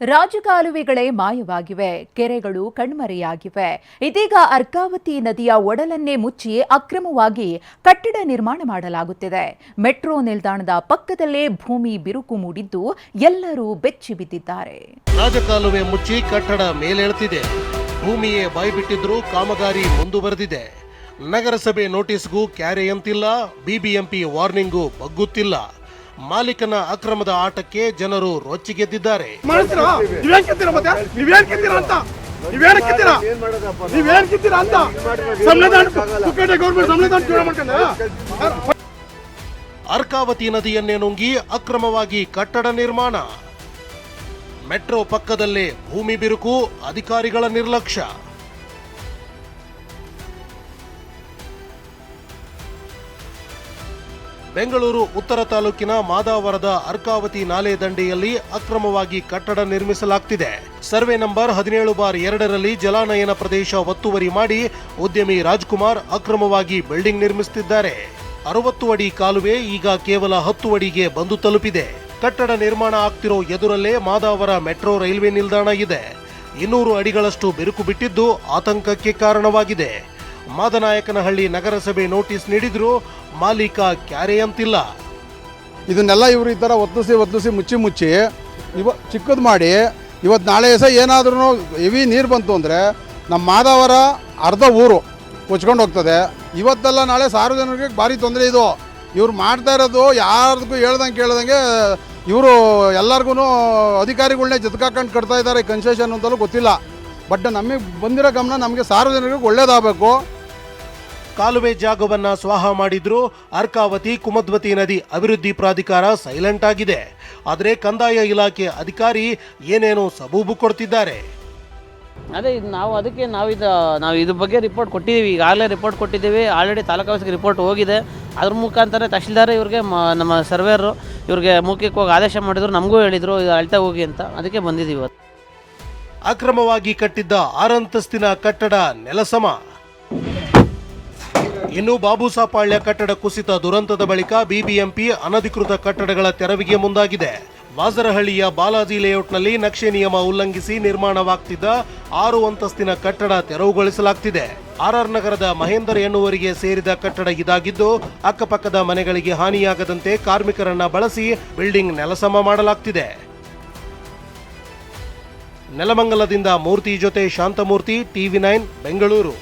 ರಾಜಕಾಲುವೆಗಳೇ ಮಾಯವಾಗಿವೆ, ಕೆರೆಗಳು ಕಣ್ಮರೆಯಾಗಿವೆ. ಇದೀಗ ಅರ್ಕಾವತಿ ನದಿಯ ಒಡಲನ್ನೇ ಮುಚ್ಚಿ ಅಕ್ರಮವಾಗಿ ಕಟ್ಟಡ ನಿರ್ಮಾಣ ಮಾಡಲಾಗುತ್ತಿದೆ. ಮೆಟ್ರೋ ನಿಲ್ದಾಣದ ಪಕ್ಕದಲ್ಲೇ ಭೂಮಿ ಬಿರುಕು ಮೂಡಿದ್ದು ಎಲ್ಲರೂ ಬೆಚ್ಚಿ ಬಿದ್ದಿದ್ದಾರೆ. ರಾಜಕಾಲುವೆ ಮುಚ್ಚಿ ಕಟ್ಟಡ ಮೇಲೆಳುತ್ತಿದೆ ಭೂಮಿಯೇ ಬಾಯ್ಬಿಟ್ಟಿದ್ರೂ ಕಾಮಗಾರಿ ಮುಂದುವರೆದಿದೆ. ನಗರಸಭೆ ನೋಟಿಸ್ಗೂ ಕ್ಯಾರೆಯಂತಿಲ್ಲ ಬಿಬಿಎಂಪಿ ವಾರ್ನಿಂಗೂ ಬಗ್ಗುತ್ತಿಲ್ಲ. ಮಾಲೀಕನ ಅಕ್ರಮದ ಆಟಕ್ಕೆ ಜನರು ರೊಚ್ಚಿಗೆದ್ದಿದ್ದಾರೆ. ಅರ್ಕಾವತಿ ನದಿಯನ್ನೇ ನುಂಗಿ ಅಕ್ರಮವಾಗಿ ಕಟ್ಟಡ ನಿರ್ಮಾಣ. ಮೆಟ್ರೋ ಪಕ್ಕದಲ್ಲೇ ಭೂಮಿ ಬಿರುಕು ಅಧಿಕಾರಿಗಳ ನಿರ್ಲಕ್ಷ್ಯ. ಬೆಂಗಳೂರು, ಉತ್ತರ ತಾಲೂಕಿನ ಮಾದಾವರದ ಅರ್ಕಾವತಿ ನಾಲೆ ದಂಡೆಯಲ್ಲಿ ಅಕ್ರಮವಾಗಿ ಕಟ್ಟಡ ನಿರ್ಮಿಸಲಾಗ್ತಿದೆ. ಸರ್ವೆ ನಂಬರ್ ಹದಿನೇಳು ಬಾರ್ ಎರಡರಲ್ಲಿ ಜಲಾನಯನ ಪ್ರದೇಶ ಒತ್ತುವರಿ ಮಾಡಿ ಉದ್ಯಮಿ ರಾಜ್ಕುಮಾರ್ ಅಕ್ರಮವಾಗಿ ಬಿಲ್ಡಿಂಗ್ ನಿರ್ಮಿಸುತ್ತಿದ್ದಾರೆ ಅರವತ್ತು ಅಡಿ ಕಾಲುವೆ ಈಗ ಕೇವಲ ಹತ್ತು ಅಡಿಗೆ ಬಂದು ತಲುಪಿದೆ. ಕಟ್ಟಡ ನಿರ್ಮಾಣ ಆಗ್ತಿರೋ ಎದುರಲ್ಲೇ ಮಾದಾವರ ಮೆಟ್ರೋ ರೈಲ್ವೆ ನಿಲ್ದಾಣ ಇದೆ. ಇನ್ನೂರು ಅಡಿಗಳಷ್ಟು ಬಿರುಕು ಬಿಟ್ಟಿದ್ದು ಆತಂಕಕ್ಕೆ ಕಾರಣವಾಗಿದೆ. ಮಾದನಾಯಕನಹಳ್ಳಿ ನಗರಸಭೆ ನೋಟಿಸ್ ನೀಡಿದ್ರು ಮಾಲೀಕ ಕ್ಯಾರೆಯಂತಿಲ್ಲ ಇದನ್ನೆಲ್ಲ ಇವರು ಈ ಥರ ಒತ್ತಿಸಿ ಒತ್ತಿಸಿ ಮುಚ್ಚಿ ಮುಚ್ಚಿ ಇವ ಚಿಕ್ಕದು ಮಾಡಿ ಇವತ್ತು ನಾಳೆ ಸಹ ಏನಾದ್ರೂ ಹೆವಿ ನೀರು ಬಂತು ಅಂದರೆ ನಮ್ಮ ಮಾದವರ ಅರ್ಧ ಊರು ಕೊಚ್ಕೊಂಡು ಹೋಗ್ತದೆ. ಇವತ್ತೆಲ್ಲ ನಾಳೆ ಸಾರ್ವಜನಿಕರಿಗೆ ಭಾರಿ ತೊಂದರೆ ಇದು. ಇವ್ರು ಮಾಡ್ತಾ ಇರೋದು ಯಾರಿಗೂ ಹೇಳ್ದಂಗೆ ಕೇಳ್ದಂಗೆ ಇವರು ಎಲ್ಲರಿಗೂ ಅಧಿಕಾರಿಗಳನ್ನೇ ಜೊತೆಗಾಕೊಂಡು ಕಟ್ತಾ ಇದ್ದಾರೆ ಕನ್ಸೆಷನ್ ಅಂತಲೂ ಗೊತ್ತಿಲ್ಲ. ಬಟ್ ನಮಗೆ ಬಂದಿರೋ ಗಮನ ನಮಗೆ ಸಾರ್ವಜನಿಕರಿಗೆ ಒಳ್ಳೇದಾಗಬೇಕು. ಕಾಲುವೆ ಜಾಗವನ್ನು ಸ್ವಾಹ ಮಾಡಿದ್ರು. ಅರ್ಕಾವತಿ ಕುಮದ್ವತಿ ನದಿ ಅಭಿವೃದ್ಧಿ ಪ್ರಾಧಿಕಾರ ಸೈಲೆಂಟ್ ಆಗಿದೆ. ಆದರೆ ಕಂದಾಯ ಇಲಾಖೆ ಅಧಿಕಾರಿ ಏನೇನೋ ಸಬೂಬು ಕೊಡ್ತಿದ್ದಾರೆ. ಅದೇ ಇದು ನಾವು ಅದಕ್ಕೆ ನಾವು ಇದು ನಾವು ಇದ್ರ ಬಗ್ಗೆ ರಿಪೋರ್ಟ್ ಕೊಟ್ಟಿದ್ದೀವಿ. ಈಗಾಗಲೇ ರಿಪೋರ್ಟ್ ಕೊಟ್ಟಿದ್ದೀವಿ. ಆಲ್ರೆಡಿ ತಾಲೂಕು ಆಫೀಸ್ಗೆ ರಿಪೋರ್ಟ್ ಹೋಗಿದೆ. ಅದ್ರ ಮುಖಾಂತರ ತಹಶೀಲ್ದಾರ್ ಇವ್ರಿಗೆ ಮ- ನಮ್ಮ ಸರ್ವೇರು ಇವ್ರಿಗೆ ಮೌಖಿಕವಾಗಿ ಆದೇಶ ಮಾಡಿದ್ರು. ನಮಗೂ ಹೇಳಿದರು ಇದು ಅಳ್ತಾ ಹೋಗಿ ಅಂತ. ಅದಕ್ಕೆ ಬಂದಿದ್ದೀವಿ ಇವತ್ತು. ಅಕ್ರಮವಾಗಿ ಕಟ್ಟಿದ್ದ ಆರಂತಸ್ತಿನ ಕಟ್ಟಡ ನೆಲಸಮ. ಇನ್ನು ಬಾಬುಸಾಪಾಳ್ಯ ಕಟ್ಟಡ ಕುಸಿತ ದುರಂತದ ಬಳಿಕ ಬಿಬಿಎಂಪಿ ಅನಧಿಕೃತ ಕಟ್ಟಡಗಳ ತೆರವಿಗೆ ಮುಂದಾಗಿದೆ. ವಾಸರಹಳ್ಳಿಯ ಬಾಲಾಜಿ ಲೇಔಟ್ನಲ್ಲಿ ನಕ್ಷೆ ನಿಯಮ ಉಲ್ಲಂಘಿಸಿ ನಿರ್ಮಾಣವಾಗ್ತಿದ್ದ ಆರು ಅಂತಸ್ತಿನ ಕಟ್ಟಡ ತೆರವುಗೊಳಿಸಲಾಗ್ತಿದೆ. ಆರ್ಆರ್ ನಗರದ ಮಹೇಂದರ್ ಎನ್ನುವರಿಗೆ ಸೇರಿದ ಕಟ್ಟಡ ಇದಾಗಿದ್ದು, ಅಕ್ಕಪಕ್ಕದ ಮನೆಗಳಿಗೆ ಹಾನಿಯಾಗದಂತೆ ಕಾರ್ಮಿಕರನ್ನ ಬಳಸಿ ಬಿಲ್ಡಿಂಗ್ ನೆಲಸಮ ಮಾಡಲಾಗ್ತಿದೆ. ನೆಲಮಂಗಲದಿಂದ ಮೂರ್ತಿ ಜೊತೆ ಶಾಂತಮೂರ್ತಿ ಟಿವಿ ನೈನ್ ಬೆಂಗಳೂರು.